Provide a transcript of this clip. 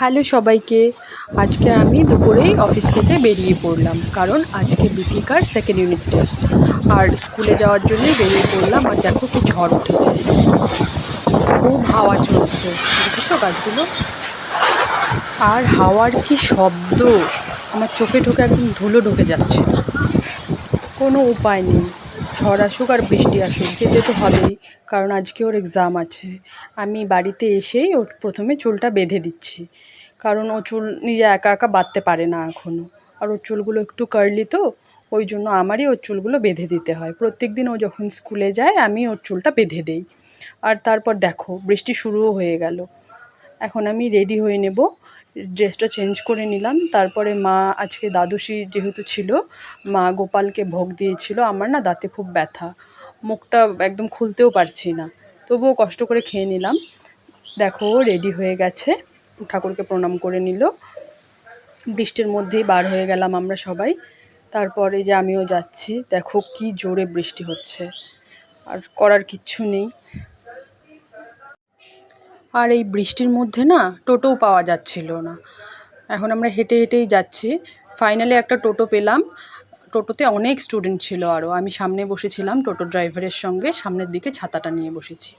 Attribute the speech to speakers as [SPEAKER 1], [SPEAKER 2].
[SPEAKER 1] Hello সবাইকে। আজকে আমি দুপুরেই অফিস থেকে বেরিয়ে পড়লাম, কারণ আজকে বিথিকার সেকেন্ড ইউনিট টেস্ট আর স্কুলে যাওয়ার জন্যই বেরিয়ে পড়লাম আর দেখো কি ঝড় উঠেছে। খুব হাওয়া চলছে, দেখেছ গাছগুলো? আর হাওয়ার কি শব্দ? আমার চোখে ঢোকে একদম ধুলো ঢুকে যাচ্ছে। কোনো উপায় নেই। ঝড় আসুক আর বৃষ্টি আসুক, যেতে তো হবেই, কারণ আজকে ওর এক্সাম আছে। আমি বাড়িতে এসেই ওর প্রথমে চুলটা বেঁধে দিচ্ছি, কারণ ও চুল নিজে একা একা বাঁধতে পারে না এখনও আর ওর চুলগুলো একটু কার্লি তো, ওই জন্য আমারই ওর চুলগুলো বেঁধে দিতে হয়। প্রত্যেক দিন ও যখন স্কুলে যায়, আমি ওর চুলটা বেঁধে দেই। আর তারপর দেখো, বৃষ্টি শুরুও হয়ে গেল। এখন আমি রেডি হয়ে নেব। ড্রেসটা চেঞ্জ করে নিলাম। তারপরে মা, আজকে দ্বাদশী যেহেতু ছিল, মা গোপালকে ভোগ দিয়েছিল। আমার না দাঁতে খুব ব্যথা। মুখটা একদম খুলতেও পারছি না। তবুও কষ্ট করে খেয়ে নিলাম। দেখো রেডি হয়ে গেছে। ঠাকুরকে প্রণাম করে নিল। বৃষ্টির মধ্যেই বার হয়ে গেলাম আমরা সবাই। তারপরে যে আমিও যাচ্ছি, দেখো কি জোরে বৃষ্টি হচ্ছে। আর করার কিচ্ছু নেই। আর এই বৃষ্টির মধ্যে না টোটোও পাওয়া যাচ্ছিল না। এখন আমরা হেঁটে হেঁটেই যাচ্ছি। ফাইনালি একটা টোটো পেলাম। টোটোতে অনেক স্টুডেন্ট ছিল আরও আমি সামনে বসেছিলাম টোটো ড্রাইভারের সঙ্গে। সামনের দিকে ছাতাটা নিয়ে বসেছি।